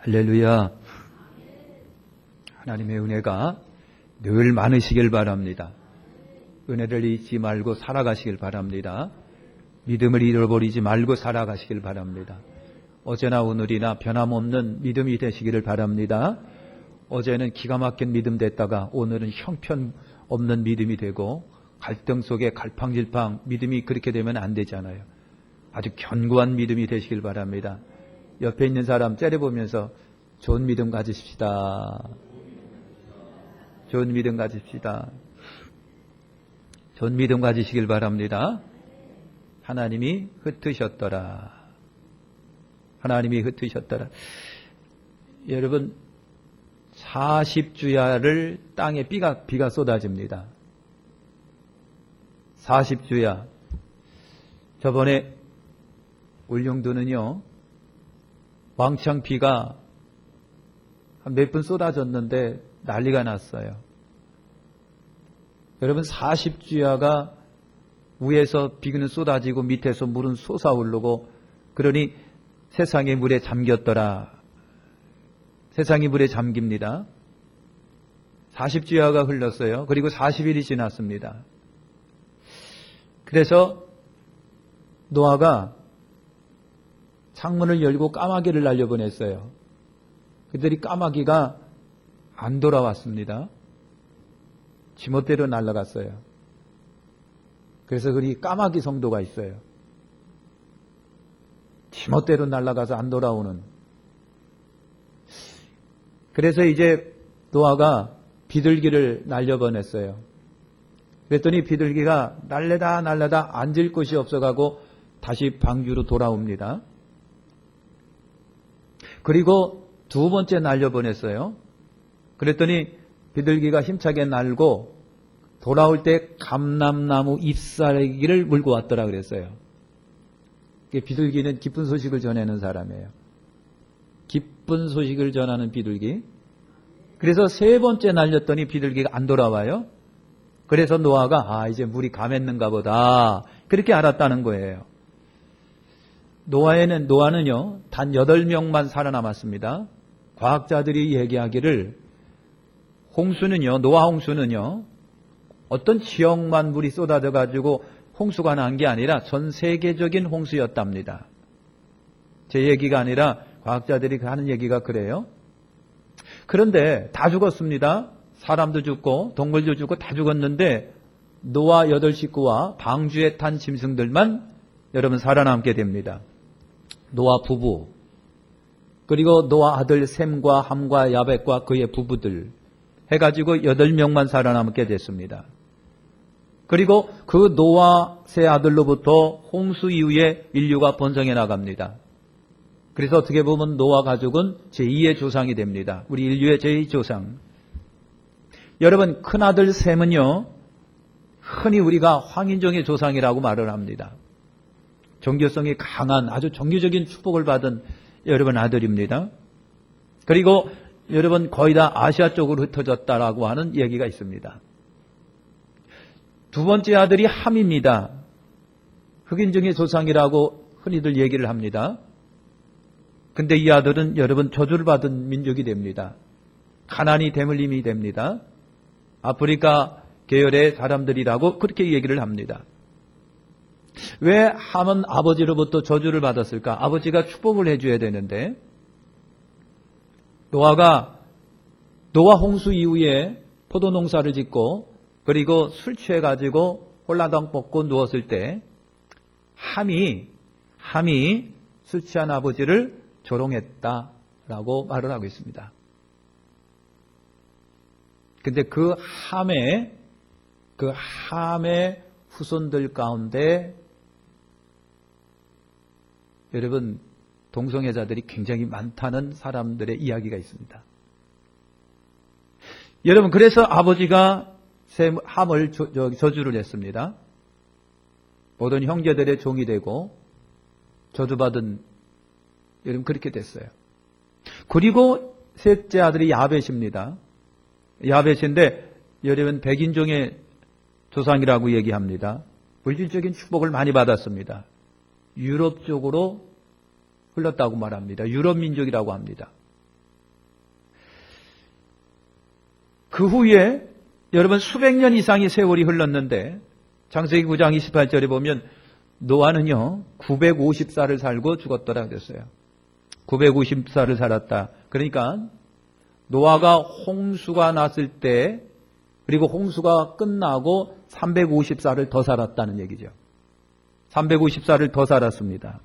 할렐루야. 하나님의 은혜가 늘 많으시길 바랍니다. 은혜를 잊지 말고 살아가시길 바랍니다. 믿음을 잃어버리지 말고 살아가시길 바랍니다. 어제나 오늘이나 변함없는 믿음이 되시기를 바랍니다. 어제는 기가 막힌 믿음 됐다가 오늘은 형편 없는 믿음이 되고 갈등 속에 갈팡질팡 믿음이 그렇게 되면 안 되잖아요. 아주 견고한 믿음이 되시길 바랍니다. 옆에 있는 사람 째려보면서 좋은 믿음 가지십시다. 좋은 믿음 가집시다. 좋은 믿음 가지시길 바랍니다. 하나님이 흩으셨더라. 하나님이 흩으셨더라. 여러분, 40주야를 땅에 비가, 비가 쏟아집니다. 40주야. 저번에 울릉도는요, 왕창 비가 한몇분 쏟아졌는데 난리가 났어요. 여러분 40주야가 위에서 비는 쏟아지고 밑에서 물은 솟아오르고 그러니 세상의 물에 잠겼더라. 세상이 물에 잠깁니다. 40주야가 흘렀어요. 그리고 40일이 지났습니다. 그래서 노아가 창문을 열고 까마귀를 날려보냈어요. 그들이 까마귀가 안 돌아왔습니다. 지멋대로 날아갔어요. 그래서 그리 까마귀 성도가 있어요. 지멋대로 날아가서 안 돌아오는. 그래서 이제 노아가 비둘기를 날려보냈어요. 그랬더니 비둘기가 날래다 날래다 앉을 곳이 없어가고 다시 방주로 돌아옵니다. 그리고 두 번째 날려보냈어요. 그랬더니 비둘기가 힘차게 날고 돌아올 때 감람나무 잎사귀를 물고 왔더라 그랬어요. 비둘기는 기쁜 소식을 전하는 사람이에요. 기쁜 소식을 전하는 비둘기. 그래서 세 번째 날렸더니 비둘기가 안 돌아와요. 그래서 노아가 아 이제 물이 감했는가 보다 그렇게 알았다는 거예요. 노아에는 노아는요 단 8명만 살아남았습니다. 과학자들이 얘기하기를 홍수는요 노아 홍수는요 어떤 지역만 물이 쏟아져 가지고 홍수가 난 게 아니라 전 세계적인 홍수였답니다. 제 얘기가 아니라 과학자들이 하는 얘기가 그래요. 그런데 다 죽었습니다. 사람도 죽고 동물도 죽고 다 죽었는데 노아 여덟 식구와 방주에 탄 짐승들만 여러분 살아남게 됩니다. 노아 부부 그리고 노아 아들 샘과 함과 야벳과 그의 부부들 해가지고 여덟 명만 살아남게 됐습니다. 그리고 그 노아 세 아들로부터 홍수 이후에 인류가 번성해 나갑니다. 그래서 어떻게 보면 노아 가족은 제2의 조상이 됩니다. 우리 인류의 제2 조상. 여러분 큰아들 셈은요. 흔히 우리가 황인종의 조상이라고 말을 합니다. 종교성이 강한 아주 종교적인 축복을 받은 여러분 아들입니다. 그리고 여러분 거의 다 아시아 쪽으로 흩어졌다라고 하는 얘기가 있습니다. 두 번째 아들이 함입니다. 흑인종의 조상이라고 흔히들 얘기를 합니다. 근데 이 아들은 여러분 저주를 받은 민족이 됩니다. 가난이 대물림이 됩니다. 아프리카 계열의 사람들이라고 그렇게 얘기를 합니다. 왜 함은 아버지로부터 저주를 받았을까? 아버지가 축복을 해줘야 되는데 노아가 노아 홍수 이후에 포도 농사를 짓고 그리고 술 취해 가지고 홀라당 먹고 누웠을 때 함이 함이 술 취한 아버지를 조롱했다라고 말을 하고 있습니다. 근데 그 함의 그 함의 후손들 가운데 여러분 동성애자들이 굉장히 많다는 사람들의 이야기가 있습니다. 여러분 그래서 아버지가 함을 저주를 했습니다. 모든 형제들의 종이 되고 저주받은 여러분 그렇게 됐어요. 그리고 셋째 아들이 야벳입니다. 야벳인데 여러분 백인종의 조상이라고 얘기합니다. 물질적인 축복을 많이 받았습니다. 유럽 쪽으로 흘렀다고 말합니다. 유럽 민족이라고 합니다. 그 후에 여러분 수백 년 이상의 세월이 흘렀는데 장세기 9장 28절에 보면 노아는요 950살을 살고 죽었더라 그랬어요. 950살을 살았다. 그러니까 노아가 홍수가 났을 때 그리고 홍수가 끝나고 350살을 더 살았다는 얘기죠. 350살을 더 살았습니다.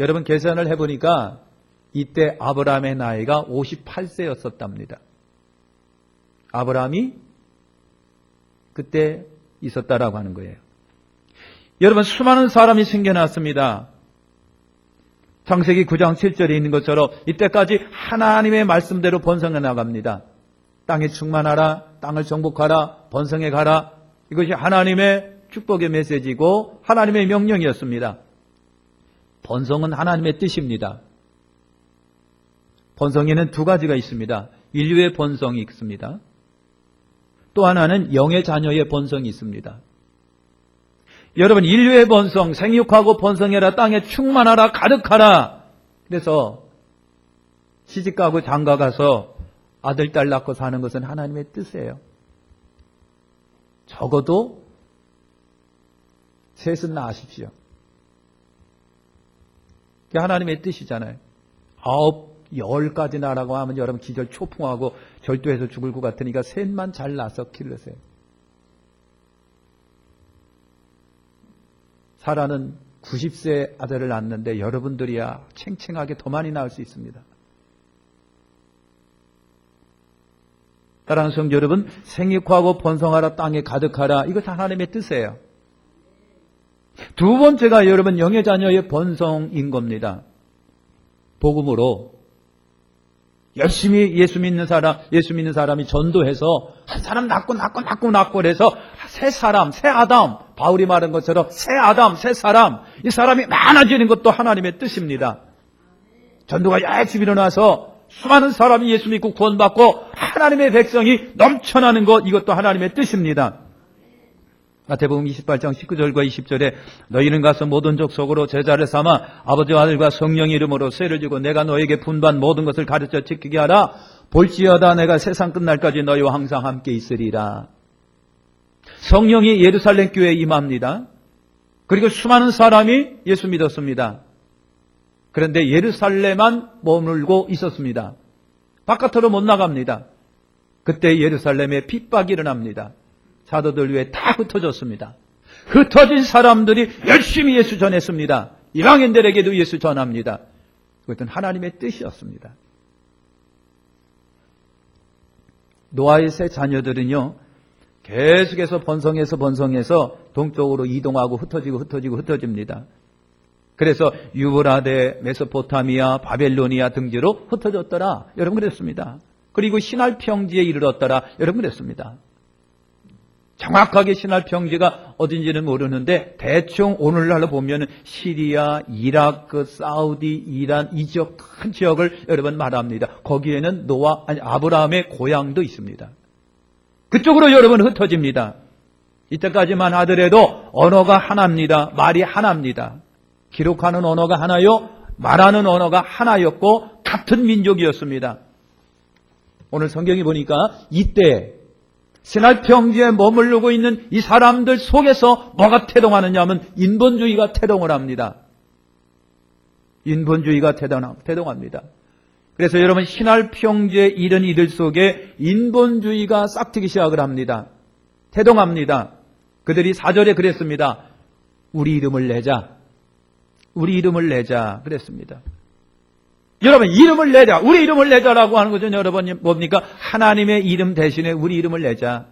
여러분 계산을 해보니까 이때 아브라함의 나이가 58세였었답니다. 아브라함이 그때 있었다라고 하는 거예요. 여러분 수많은 사람이 생겨났습니다. 창세기 9장 7절에 있는 것처럼 이때까지 하나님의 말씀대로 번성해 나갑니다. 땅에 충만하라, 땅을 정복하라, 번성해 가라. 이것이 하나님의 축복의 메시지고 하나님의 명령이었습니다. 번성은 하나님의 뜻입니다. 번성에는 두 가지가 있습니다. 인류의 번성이 있습니다. 또 하나는 영의 자녀의 번성이 있습니다. 여러분 인류의 번성, 생육하고 번성해라, 땅에 충만하라, 가득하라. 그래서 시집가고 장가가서 아들, 딸 낳고 사는 것은 하나님의 뜻이에요. 적어도 셋은 낳으십시오. 그게 하나님의 뜻이잖아요. 아홉, 열까지 나라고 하면 여러분 기절 초풍하고 절도해서 죽을 것 같으니까 셋만 잘 낳아서 키르세요. 사라는 90세 아들을 낳았는데 여러분들이야 챙챙하게 더 많이 낳을 수 있습니다. 사랑하는 성도 여러분, 생육하고 번성하라 땅에 가득하라 이것 하나님의 뜻이에요. 두 번째가 여러분 영의 자녀의 번성인 겁니다. 복음으로 열심히 예수 믿는 사람, 예수 믿는 사람이 전도해서 한 사람 낳고 낳고 낳고 낳고 그래서 새 사람, 새 아담, 바울이 말한 것처럼 새 아담, 새 사람, 이 사람이 많아지는 것도 하나님의 뜻입니다. 전도가 열심히 일어나서 수많은 사람이 예수 믿고 구원받고 하나님의 백성이 넘쳐나는 것 이것도 하나님의 뜻입니다. 마태복음 28장 19절과 20절에 너희는 가서 모든 족속으로 제자를 삼아 아버지와 아들과 성령의 이름으로 세를 지고 내가 너에게 분반 모든 것을 가르쳐 지키게 하라. 볼지어다 내가 세상 끝날까지 너희와 항상 함께 있으리라. 성령이 예루살렘 교회에 임합니다. 그리고 수많은 사람이 예수 믿었습니다. 그런데 예루살렘만 머물고 있었습니다. 바깥으로 못 나갑니다. 그때 예루살렘에 핍박이 일어납니다 사도들 위에 다 흩어졌습니다. 흩어진 사람들이 열심히 예수 전했습니다. 이방인들에게도 예수 전합니다. 그것은 하나님의 뜻이었습니다. 노아의 세 자녀들은요, 계속해서 번성해서 번성해서 동쪽으로 이동하고 흩어지고 흩어지고 흩어집니다. 그래서 유브라데, 메소포타미아, 바벨로니아 등지로 흩어졌더라. 여러분 그랬습니다. 그리고 신할 평지에 이르렀더라. 여러분 그랬습니다. 정확하게 신할 평지가 어딘지는 모르는데 대충 오늘날로 보면 시리아, 이라크, 사우디, 이란 이 지역 큰 지역을 여러분 말합니다. 거기에는 노아 아니 아브라함의 고향도 있습니다. 그쪽으로 여러분 흩어집니다. 이때까지만 하더라도 언어가 하나입니다. 말이 하나입니다. 기록하는 언어가 하나요, 말하는 언어가 하나였고 같은 민족이었습니다. 오늘 성경이 보니까 이때 신할 평지에 머무르고 있는 이 사람들 속에서 뭐가 태동하느냐 하면 인본주의가 태동을 합니다. 인본주의가 태동합니다. 그래서 여러분 신할 평지에 이른 이들 속에 인본주의가 싹트기 시작을 합니다. 태동합니다. 그들이 사절에 그랬습니다. 우리 이름을 내자. 우리 이름을 내자. 그랬습니다. 여러분 이름을 내자. 우리 이름을 내자라고 하는 것은 여러분 뭡니까? 하나님의 이름 대신에 우리 이름을 내자.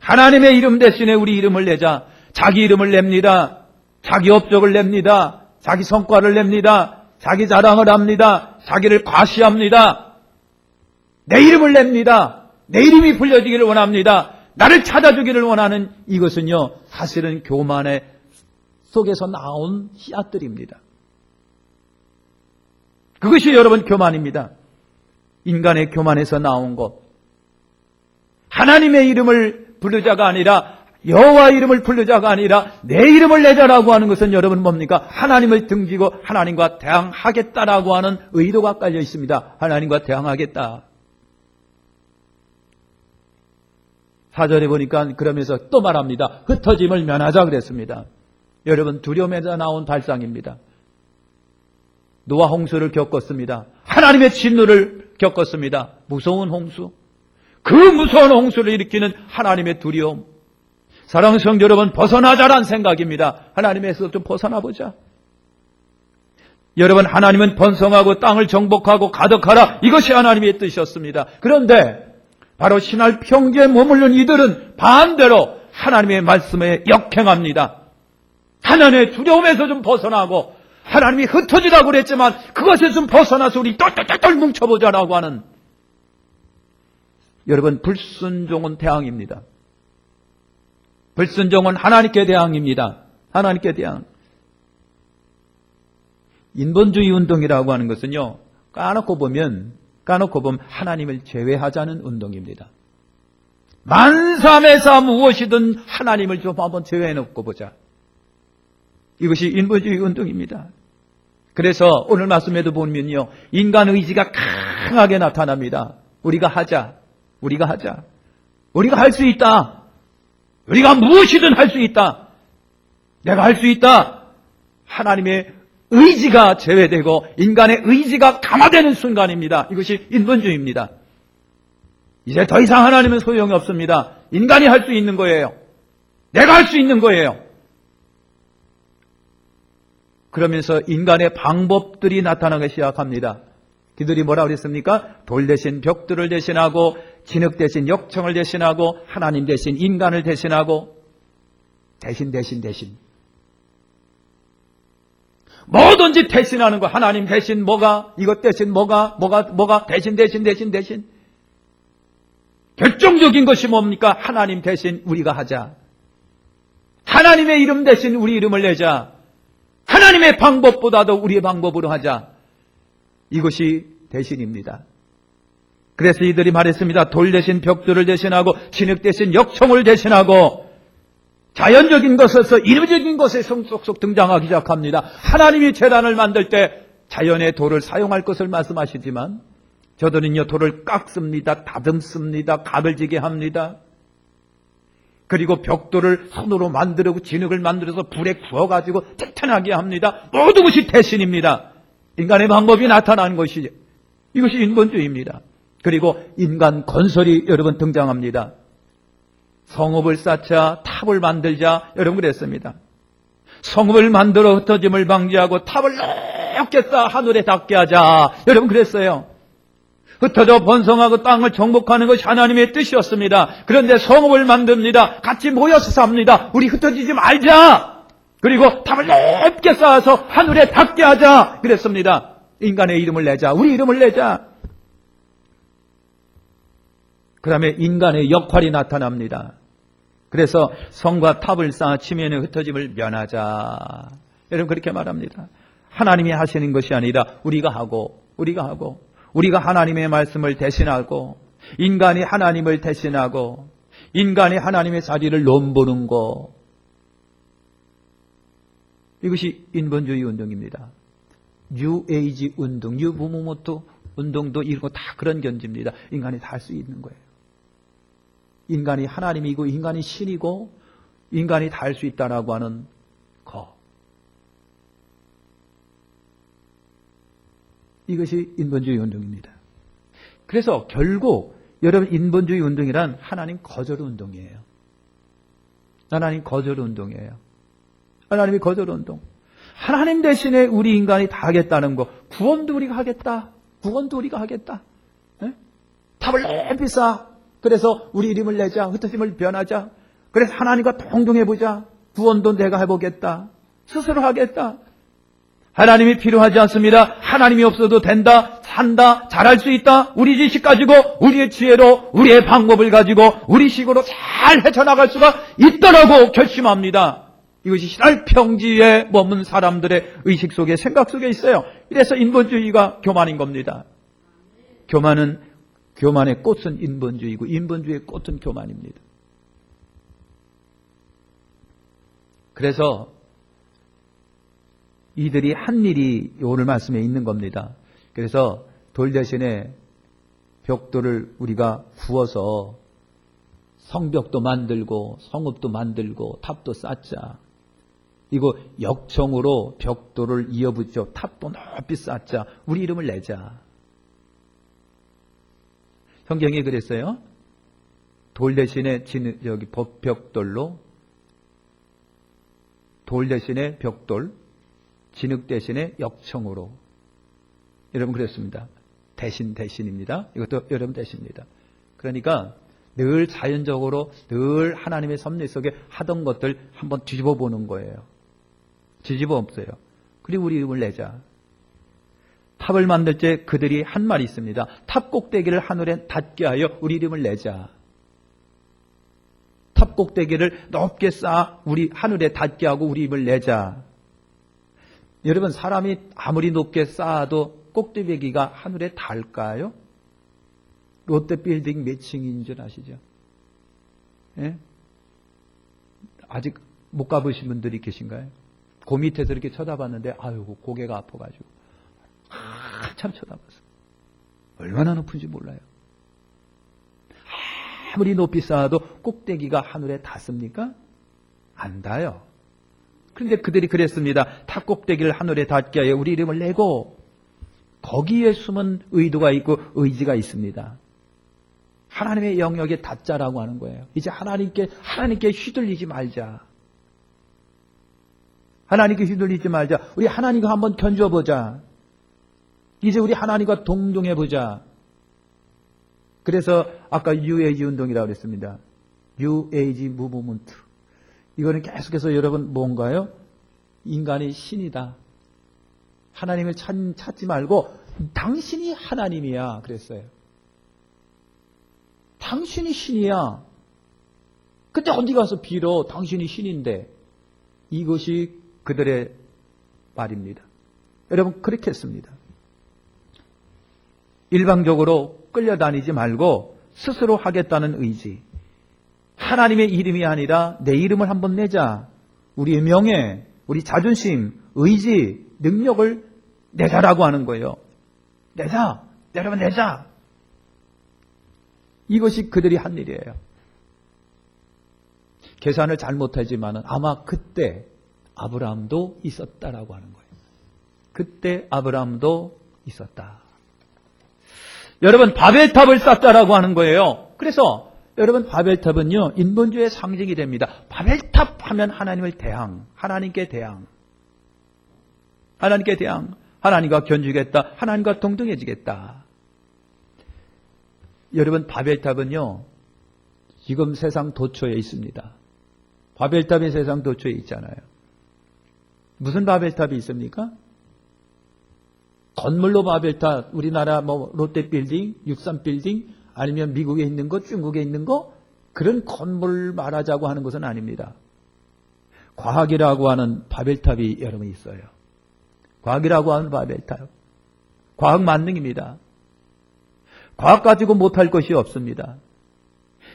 하나님의 이름 대신에 우리 이름을 내자. 자기 이름을 냅니다. 자기 업적을 냅니다. 자기 성과를 냅니다. 자기 자랑을 합니다. 자기를 과시합니다. 내 이름을 냅니다. 내 이름이 불려지기를 원합니다. 나를 찾아주기를 원하는 이것은요, 사실은 교만의 속에서 나온 씨앗들입니다. 그것이 여러분 교만입니다. 인간의 교만에서 나온 것. 하나님의 이름을 부르자가 아니라 여호와 이름을 부르자가 아니라 내 이름을 내자라고 하는 것은 여러분 뭡니까? 하나님을 등지고 하나님과 대항하겠다라고 하는 의도가 깔려 있습니다. 하나님과 대항하겠다. 사절에 보니까 그러면서 또 말합니다. 흩어짐을 면하자 그랬습니다. 여러분 두려움에서 나온 발상입니다. 노아 홍수를 겪었습니다. 하나님의 진노를 겪었습니다. 무서운 홍수. 그 무서운 홍수를 일으키는 하나님의 두려움. 사랑하는 성도 여러분 벗어나자란 생각입니다. 하나님에서 좀 벗어나 보자. 여러분 하나님은 번성하고 땅을 정복하고 가득하라 이것이 하나님의 뜻이었습니다. 그런데 바로 신할 평지에 머무른 이들은 반대로 하나님의 말씀에 역행합니다. 하나님의 두려움에서 좀 벗어나고 하나님이 흩어지라고 그랬지만 그것에 좀 벗어나서 우리 똘똘똘똘 뭉쳐보자라고 하는 여러분 불순종은 대항입니다. 불순종은 하나님께 대항입니다. 하나님께 대항. 인본주의 운동이라고 하는 것은요. 까놓고 보면 까놓고 보면 하나님을 제외하자는 운동입니다. 만삼에서 무엇이든 하나님을 좀 한번 제외해놓고 보자. 이것이 인본주의 운동입니다. 그래서 오늘 말씀에도 보면요. 인간 의지가 강하게 나타납니다. 우리가 하자. 우리가 하자. 우리가 할 수 있다. 우리가 무엇이든 할 수 있다. 내가 할 수 있다. 하나님의 의지가 제외되고 인간의 의지가 강화되는 순간입니다. 이것이 인본주의입니다. 이제 더 이상 하나님은 소용이 없습니다. 인간이 할 수 있는 거예요. 내가 할 수 있는 거예요. 그러면서 인간의 방법들이 나타나기 시작합니다. 그들이 뭐라 그랬습니까? 돌 대신 벽돌을 대신하고 진흙 대신 역청을 대신하고 하나님 대신 인간을 대신하고 대신 대신 대신 뭐든지 대신하는 거 하나님 대신 뭐가 이것 대신 뭐가 뭐가 뭐가 대신 대신 대신 대신 결정적인 것이 뭡니까? 하나님 대신 우리가 하자. 하나님의 이름 대신 우리 이름을 내자. 하나님의 방법보다도 우리의 방법으로 하자. 이것이 대신입니다. 그래서 이들이 말했습니다. 돌 대신 벽돌을 대신하고 진흙 대신 역청을 대신하고 자연적인 것에서 인위적인 것에 속속 등장하기 시작합니다. 하나님이 재단을 만들 때 자연의 돌을 사용할 것을 말씀하시지만 저들은요 돌을 깎습니다. 다듬습니다. 가을지게 합니다. 그리고 벽돌을 손으로 만들고 진흙을 만들어서 불에 구워가지고 튼튼하게 합니다. 모든 것이 대신입니다. 인간의 방법이 나타나는 것이죠. 이것이 인본주의입니다. 그리고 인간 건설이 여러분 등장합니다. 성읍을 쌓자, 탑을 만들자, 여러분 그랬습니다. 성읍을 만들어 흩어짐을 방지하고 탑을 높게 쌓아 하늘에 닿게 하자. 여러분 그랬어요. 흩어져 번성하고 땅을 정복하는 것이 하나님의 뜻이었습니다. 그런데 성읍을 만듭니다. 같이 모여서 삽니다. 우리 흩어지지 말자. 그리고 탑을 높게 쌓아서 하늘에 닿게 하자. 그랬습니다. 인간의 이름을 내자. 우리 이름을 내자. 그 다음에 인간의 역할이 나타납니다. 그래서 성과 탑을 쌓아 치면의 흩어짐을 면하자. 여러분 그렇게 말합니다. 하나님이 하시는 것이 아니라 우리가 하고 우리가 하고 우리가 하나님의 말씀을 대신하고 인간이 하나님을 대신하고 인간이 하나님의 자리를 넘보는 거 이것이 인본주의 운동입니다. 뉴에이지 운동, 뉴무모토 운동도 이런 거 다 그런 견지입니다. 인간이 다 할 수 있는 거예요. 인간이 하나님이고 인간이 신이고 인간이 다 할 수 있다라고 하는 거. 이것이 인본주의 운동입니다. 그래서 결국 여러분 인본주의 운동이란 하나님 거절 운동이에요. 하나님 거절 운동이에요. 하나님이 거절 운동. 하나님 대신에 우리 인간이 다 하겠다는 거. 구원도 우리가 하겠다. 구원도 우리가 하겠다. 네? 탑을 높이 쌓아. 그래서 우리 이름을 내자. 흩어짐을 변하자. 그래서 하나님과 동동해보자. 구원도 내가 해보겠다. 스스로 하겠다. 하나님이 필요하지 않습니다. 하나님이 없어도 된다, 산다, 잘할 수 있다. 우리 지식 가지고, 우리의 지혜로, 우리의 방법을 가지고, 우리 식으로 잘 헤쳐나갈 수가 있다라고 결심합니다. 이것이 신할 평지에 머문 사람들의 의식 속에, 생각 속에 있어요. 이래서 인본주의가 교만인 겁니다. 교만은, 교만의 꽃은 인본주의고, 인본주의의 꽃은 교만입니다. 그래서 이들이 한 일이 오늘 말씀에 있는 겁니다. 그래서 돌 대신에 벽돌을 우리가 구워서 성벽도 만들고 성읍도 만들고 탑도 쌓자. 이거 역청으로 벽돌을 이어붙여 탑도 높이 쌓자. 우리 이름을 내자. 성경이 그랬어요. 돌 대신에 진, 여기 법- 벽돌로 돌 대신에 벽돌, 진흙 대신에 역청으로. 여러분 그랬습니다. 대신 대신입니다. 이것도 여러분 대신입니다. 그러니까 늘 자연적으로 늘 하나님의 섭리 속에 하던 것들 한번 뒤집어 보는 거예요. 뒤집어 없어요. 그리고 우리 이름을 내자. 탑을 만들 때 그들이 한 말이 있습니다. 탑 꼭대기를 하늘에 닿게 하여 우리 이름을 내자. 탑 꼭대기를 높게 쌓아 우리 하늘에 닿게 하고 우리 이름을 내자. 여러분 사람이 아무리 높게 쌓아도 꼭대기가 하늘에 닿을까요? 롯데 빌딩 몇 층인 줄 아시죠? 예? 아직 못 가보신 분들이 계신가요? 그 밑에서 이렇게 쳐다봤는데 아유 고개가 아파가지고 한참 쳐다봤어. 얼마나 높은지 몰라요. 아무리 높이 쌓아도 꼭대기가 하늘에 닿습니까? 안 닿아요. 그런데 그들이 그랬습니다. 탑 꼭대기를 하늘에 닿게 하여 우리 이름을 내고 거기에 숨은 의도가 있고 의지가 있습니다. 하나님의 영역에 닿자라고 하는 거예요. 이제 하나님께 하나님께 휘둘리지 말자. 하나님께 휘둘리지 말자. 우리 하나님과 한번 견줘보자. 이제 우리 하나님과 동동해 보자. 그래서 아까 UAG 운동이라고 그랬습니다. UAG 무브먼트. 이거는 계속해서 여러분 뭔가요? 인간이 신이다. 하나님을 찾, 찾지 말고 당신이 하나님이야. 그랬어요. 당신이 신이야. 근데 어디 가서 빌어? 당신이 신인데. 이것이 그들의 말입니다. 여러분, 그렇게 했습니다. 일방적으로 끌려다니지 말고 스스로 하겠다는 의지. 하나님의 이름이 아니라 내 이름을 한번 내자. 우리의 명예, 우리 자존심, 의지, 능력을 내자라고 하는 거예요. 내자! 여러분 내자! 이것이 그들이 한 일이에요. 계산을 잘 못하지만 아마 그때 아브라함도 있었다라고 하는 거예요. 그때 아브라함도 있었다. 여러분 바벨탑을 쌓다라고 하는 거예요. 그래서 여러분 바벨탑은요 인본주의 상징이 됩니다. 바벨탑 하면 하나님을 대항, 하나님께 대항, 하나님께 대항, 하나님과 견주겠다, 하나님과 동등해지겠다. 여러분 바벨탑은요 지금 세상 도처에 있습니다. 바벨탑이 세상 도처에 있잖아요. 무슨 바벨탑이 있습니까? 건물로 바벨탑, 우리나라 뭐 롯데 빌딩, 육삼 빌딩, 아니면 미국에 있는 거, 중국에 있는 거, 그런 건물 말하자고 하는 것은 아닙니다. 과학이라고 하는 바벨탑이 여러분 있어요. 과학이라고 하는 바벨탑. 과학 만능입니다. 과학 가지고 못할 것이 없습니다.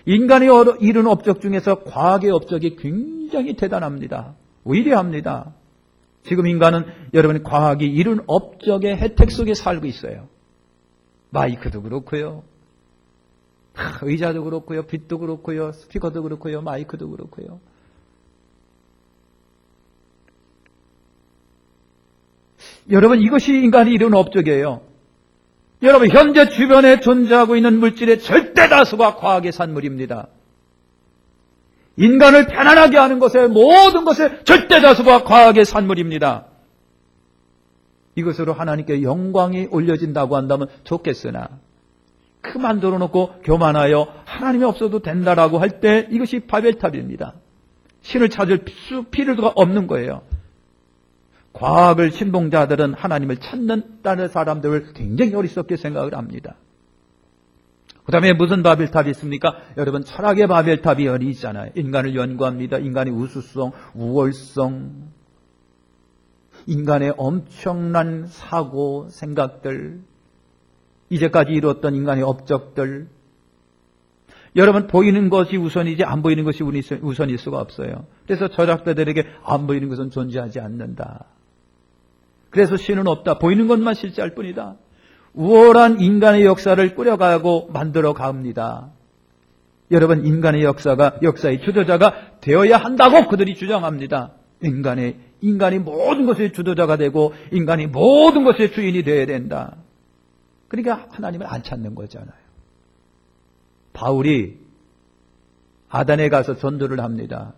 인간이 이룬 업적 중에서 과학의 업적이 굉장히 대단합니다. 위대합니다. 지금 인간은 여러분이 과학이 이룬 업적의 혜택 속에 살고 있어요. 마이크도 그렇고요. 의자도 그렇고요. 빛도 그렇고요. 스피커도 그렇고요. 마이크도 그렇고요. 여러분 이것이 인간이 이룬 업적이에요. 여러분 현재 주변에 존재하고 있는 물질의 절대 다수가 과학의 산물입니다. 인간을 편안하게 하는 것의 모든 것의 절대 다수가 과학의 산물입니다. 이것으로 하나님께 영광이 올려진다고 한다면 좋겠으나 그 만들어 놓고 교만하여 하나님이 없어도 된다라고 할 때 이것이 바벨탑입니다. 신을 찾을 필요가 없는 거예요. 과학을 신봉자들은 하나님을 찾는다는 사람들을 굉장히 어리석게 생각을 합니다. 그 다음에 무슨 바벨탑이 있습니까? 여러분, 철학의 바벨탑이 어디 있잖아요. 인간을 연구합니다. 인간의 우수성, 우월성, 인간의 엄청난 사고, 생각들, 이제까지 이루었던 인간의 업적들. 여러분, 보이는 것이 우선이지 안 보이는 것이 우선일 수가 없어요. 그래서 철학자들에게 안 보이는 것은 존재하지 않는다. 그래서 신은 없다. 보이는 것만 실제할 뿐이다. 우월한 인간의 역사를 꾸려가고 만들어 갑니다. 여러분 인간의 역사가 역사의 주도자가 되어야 한다고 그들이 주장합니다. 인간의 인간이 모든 것의 주도자가 되고 인간이 모든 것의 주인이 되어야 된다. 그러니까 하나님을 안 찾는 거잖아요. 바울이 아단에 가서 전도를 합니다.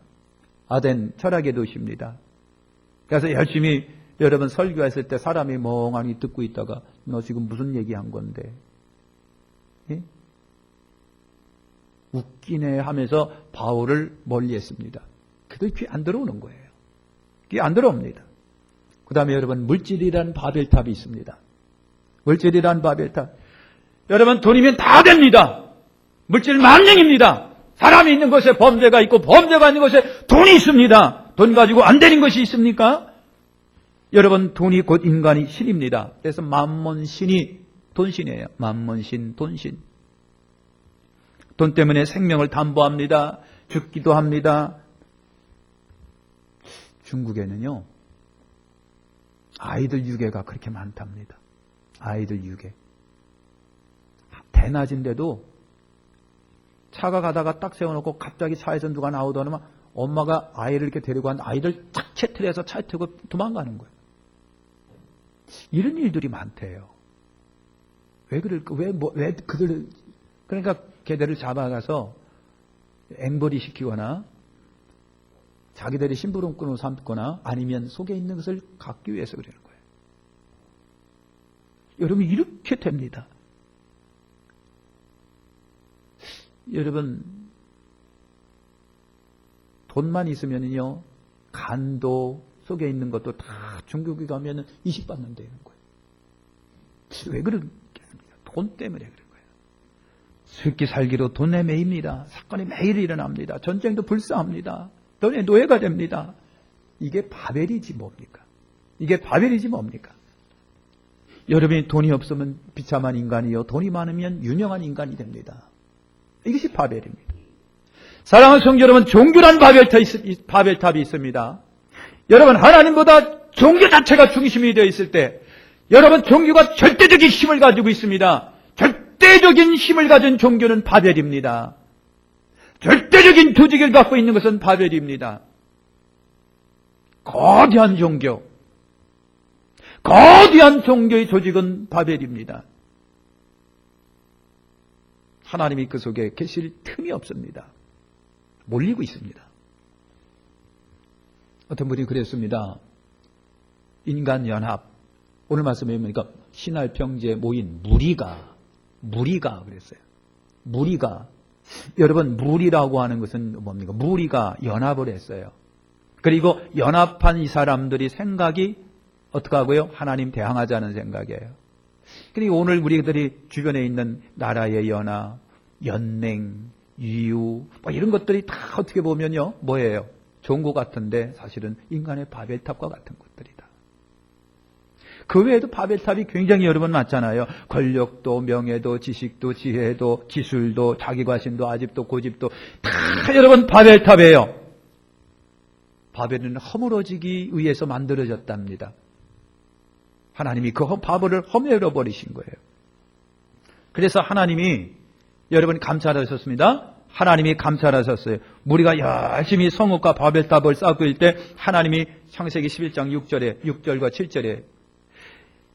아덴 철학의 도시입니다. 그래서 열심히 여러분 설교했을 때 사람이 멍하니 듣고 있다가 너 지금 무슨 얘기한 건데? 예? 웃기네 하면서 바울을 멀리했습니다. 그들 귀안 들어오는 거예요. 귀 안 들어옵니다. 그 다음에 여러분 물질이란 바벨탑이 있습니다. 물질이란 바벨탑. 여러분 돈이면 다 됩니다. 물질 만능입니다. 사람이 있는 곳에 범죄가 있고 범죄가 있는 곳에 돈이 있습니다. 돈 가지고 안 되는 것이 있습니까? 여러분 돈이 곧 인간이 신입니다. 그래서 만몬신이 돈신이에요. 만몬신, 돈신. 돈 때문에 생명을 담보합니다. 죽기도 합니다. 중국에는요. 아이들 유괴가 그렇게 많답니다. 아이들 유괴. 대낮인데도 차가 가다가 딱 세워놓고 갑자기 차에서 누가 나오더니만 엄마가 아이를 이렇게 데리고 왔는데 아이들 착 채틀해서 차에 타고 도망가는 거예요. 이런 일들이 많대요. 왜 그럴까? 왜, 뭐, 왜 그들, 그러니까 걔들을 잡아가서 앵벌이 시키거나 자기들이 심부름꾼으로 삼거나 아니면 속에 있는 것을 갖기 위해서 그러는 거예요. 여러분, 이렇게 됩니다. 여러분, 돈만 있으면요, 간도 속에 있는 것도 다 중국에 가면은 이식 받는다는 거예요. 왜 그러겠습니까? 돈 때문에 그런 거예요. 쇠기 살기로 돈에 매입니다. 사건이 매일 일어납니다. 전쟁도 불사합니다. 돈의 노예가 됩니다. 이게 바벨이지 뭡니까? 이게 바벨이지 뭡니까? 여러분이 돈이 없으면 비참한 인간이요. 돈이 많으면 유명한 인간이 됩니다. 이것이 바벨입니다. 사랑하는 성도 여러분, 종교란 바벨탑이, 바벨탑 이 있습니다. 여러분, 하나님보다 종교 자체가 중심이 되어 있을 때, 여러분, 종교가 절대적인 힘을 가지고 있습니다. 절대적인 힘을 가진 종교는 바벨입니다. 절대적인 조직을 갖고 있는 것은 바벨입니다. 거대한 종교, 거대한 종교의 조직은 바벨입니다. 하나님이 그 속에 계실 틈이 없습니다. 몰리고 있습니다. 어떤 분이 그랬습니다. 인간 연합. 오늘 말씀에 보니까 신할 평지에 모인 무리가, 무리가 그랬어요. 무리가. 여러분, 무리라고 하는 것은 뭡니까? 무리가 연합을 했어요. 그리고 연합한 이 사람들이 생각이 어떻게 하고요? 하나님 대항하자는 생각이에요. 그리고 오늘 우리들이 주변에 있는 나라의 연합, 연맹, 이유, 뭐 이런 것들이 다 어떻게 보면요, 뭐예요? 좋은 것 같은데 사실은 인간의 바벨탑과 같은 것들이다. 그 외에도 바벨탑이 굉장히 여러 번 많잖아요. 권력도, 명예도, 지식도, 지혜도, 기술도, 자기과신도, 아집도, 고집도 다 여러분 바벨탑이에요. 바벨은 허물어지기 위해서 만들어졌답니다. 하나님이 그 바벨을 허물어 버리신 거예요. 그래서 하나님이 여러분 감찰하셨습니다. 하나님이 감찰하셨어요. 우리가 열심히 성읍과 바벨탑을 쌓고 있을 때 하나님이 창세기 11장 6절에 6절과 7절에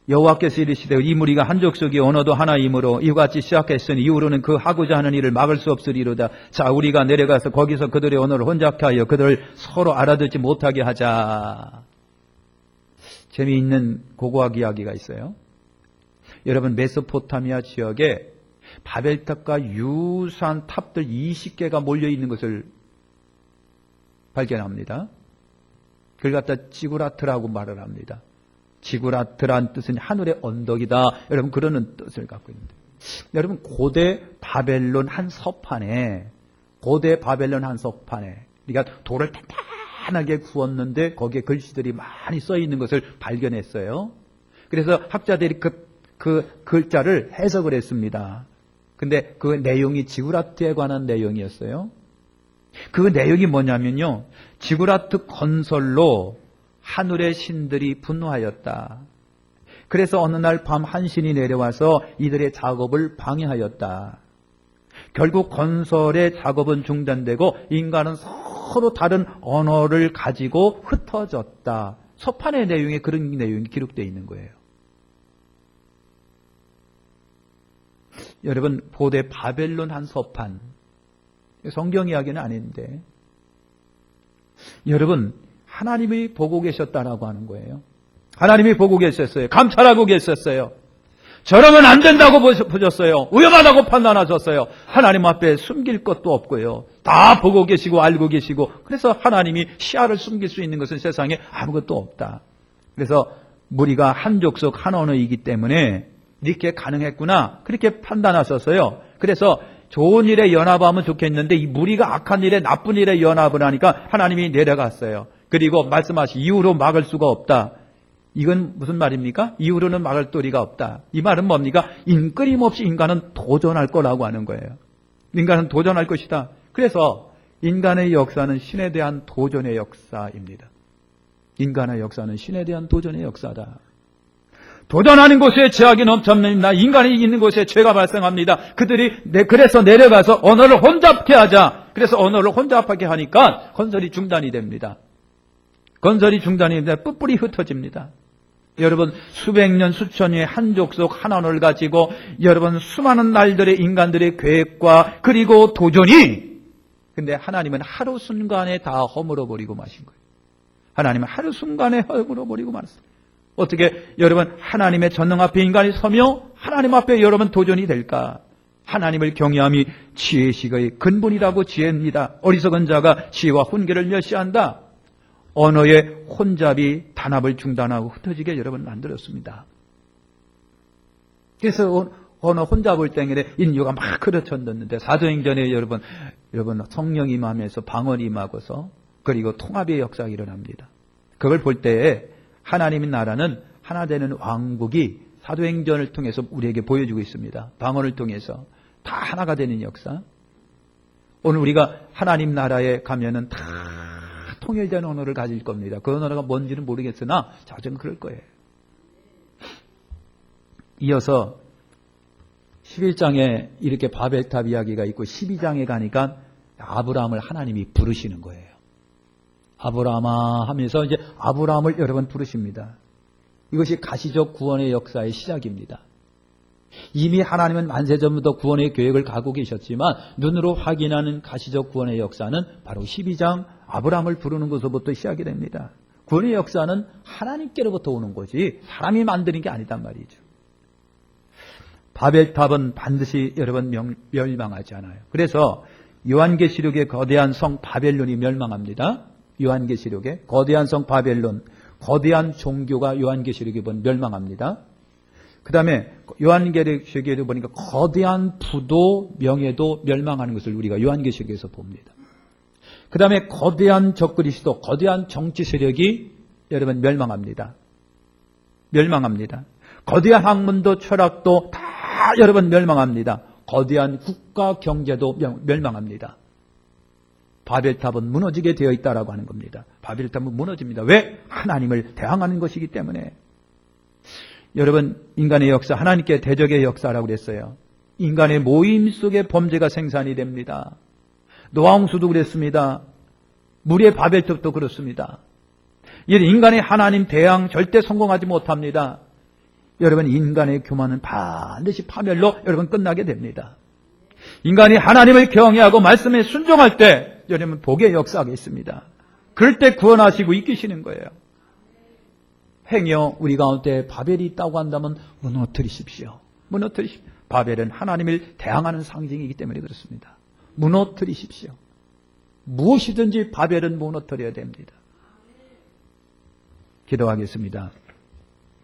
여호와께서 이르시되 이 무리가 한 족속이 언어도 하나이므로 이같이 시작했으니 이후로는 그 하고자 하는 일을 막을 수 없으리로다. 자 우리가 내려가서 거기서 그들의 언어를 혼잡케 하여 그들을 서로 알아듣지 못하게 하자. 재미있는 고고학 이야기가 있어요. 여러분 메소포타미아 지역에 바벨탑과 유사한 탑들 20개가 몰려 있는 것을 발견합니다. 그걸 갖다 지구라트라고 말을 합니다. 지구라트란 뜻은 하늘의 언덕이다. 여러분 그러는 뜻을 갖고 있는데. 여러분 고대 바벨론 한 서판에 고대 바벨론 한 서판에 그러니까 돌을 단 단하게 구웠는데 거기에 글씨들이 많이 써 있는 것을 발견했어요. 그래서 학자들이 그, 그 글자를 해석을 했습니다. 근데 그 내용이 지구라트에 관한 내용이었어요. 그 내용이 뭐냐면요. 지구라트 건설로 하늘의 신들이 분노하였다. 그래서 어느 날 밤 한 신이 내려와서 이들의 작업을 방해하였다. 결국 건설의 작업은 중단되고 인간은 서로 다른 언어를 가지고 흩어졌다. 서판의 내용에 그런 내용이 기록되어 있는 거예요. 여러분 고대 바벨론 한 서판 성경 이야기는 아닌데 여러분 하나님이 보고 계셨다라고 하는 거예요. 하나님이 보고 계셨어요. 감찰하고 계셨어요. 저러면 안 된다고 보셨어요. 위험하다고 판단하셨어요. 하나님 앞에 숨길 것도 없고요. 다 보고 계시고 알고 계시고 그래서 하나님이 시야를 숨길 수 있는 것은 세상에 아무것도 없다. 그래서 무리가 한 족속 한 언어이기 때문에 이렇게 가능했구나 그렇게 판단하셨어요. 그래서 좋은 일에 연합하면 좋겠는데 이 무리가 악한 일에 나쁜 일에 연합을 하니까 하나님이 내려갔어요. 그리고 말씀하시 이후로 막을 수가 없다. 이건 무슨 말입니까? 이후로는 막을 도리가 없다. 이 말은 뭡니까? 인끓임없이 인간은 도전할 거라고 하는 거예요. 인간은 도전할 것이다. 그래서 인간의 역사는 신에 대한 도전의 역사입니다. 인간의 역사는 신에 대한 도전의 역사다. 도전하는 곳에 죄악이 넘쳐납니다. 인간이 있는 곳에 죄가 발생합니다. 그들이 그래서 내려가서 언어를 혼잡게 하자. 그래서 언어를 혼잡하게 하니까 건설이 중단이 됩니다. 건설이 중단이 됩니다. 뿔뿔이 흩어집니다. 여러분 수백 년 수천 년의 한 족속 한 언어를 가지고 여러분 수많은 날들의 인간들의 계획과 그리고 도전이 근데 하나님은 하루 순간에 다 허물어 버리고 마신 거예요. 하나님은 하루 순간에 허물어 버리고 말았습니다. 어떻게 여러분 하나님의 전능 앞에 인간이 서며 하나님 앞에 여러분 도전이 될까? 하나님을 경외함이 지혜식의 근본이라고 지혜입니다. 어리석은 자가 지혜와 훈계를 멸시한다. 언어의 혼잡이 단합을 중단하고 흩어지게 여러분 만들었습니다. 그래서 언어 혼잡을 때문에 인류가 막 흐르쳤는데 사도행전에 여러분 여러분 성령 임하면서 방언 임하고서 그리고 통합의 역사가 일어납니다. 그걸 볼 때에 하나님의 나라는 하나 되는 왕국이 사도행전을 통해서 우리에게 보여주고 있습니다. 방언을 통해서 다 하나가 되는 역사. 오늘 우리가 하나님 나라에 가면은 다 통일된 언어를 가질 겁니다. 그 언어가 뭔지는 모르겠으나 자전 그럴 거예요. 이어서 11장에 이렇게 바벨탑 이야기가 있고 12장에 가니까 아브라함을 하나님이 부르시는 거예요. 아브라함아 하면서 이제 아브라함을 여러 번 부르십니다. 이것이 가시적 구원의 역사의 시작입니다. 이미 하나님은 만세전부터 구원의 계획을 가고 계셨지만 눈으로 확인하는 가시적 구원의 역사는 바로 12장 아브라함을 부르는 것부터 시작이 됩니다. 구원의 역사는 하나님께로부터 오는 거지 사람이 만드는 게 아니단 말이죠. 바벨탑은 반드시 여러분 멸망하지 않아요. 그래서 요한계시록의 거대한 성 바벨론이 멸망합니다. 요한계시록에 거대한 성 바벨론, 거대한 종교가 요한계시록에 보면 멸망합니다. 그 다음에 요한계시록에 보니까 거대한 부도 명예도 멸망하는 것을 우리가 요한계시록에서 봅니다. 그 다음에 거대한 적그리스도, 거대한 정치 세력이 여러분 멸망합니다. 멸망합니다. 거대한 학문도 철학도 다 여러분 멸망합니다. 거대한 국가 경제도 멸망합니다. 바벨탑은 무너지게 되어 있다라고 하는 겁니다. 바벨탑은 무너집니다. 왜? 하나님을 대항하는 것이기 때문에. 여러분, 인간의 역사, 하나님께 대적의 역사라고 그랬어요. 인간의 모임 속에 범죄가 생산이 됩니다. 노아홍수도 그랬습니다. 물의 바벨탑도 그렇습니다. 인간의 하나님 대항 절대 성공하지 못합니다. 여러분, 인간의 교만은 반드시 파멸로 여러분 끝나게 됩니다. 인간이 하나님을 경외하고 말씀에 순종할 때 여러분 복의 역사가 있습니다. 그럴 때 구원하시고 이기시는 거예요. 행여 우리 가운데 바벨이 있다고 한다면 무너뜨리십시오. 무너뜨리십시오. 바벨은 하나님을 대항하는 상징이기 때문에 그렇습니다. 무너뜨리십시오. 무엇이든지 바벨은 무너뜨려야 됩니다. 기도하겠습니다.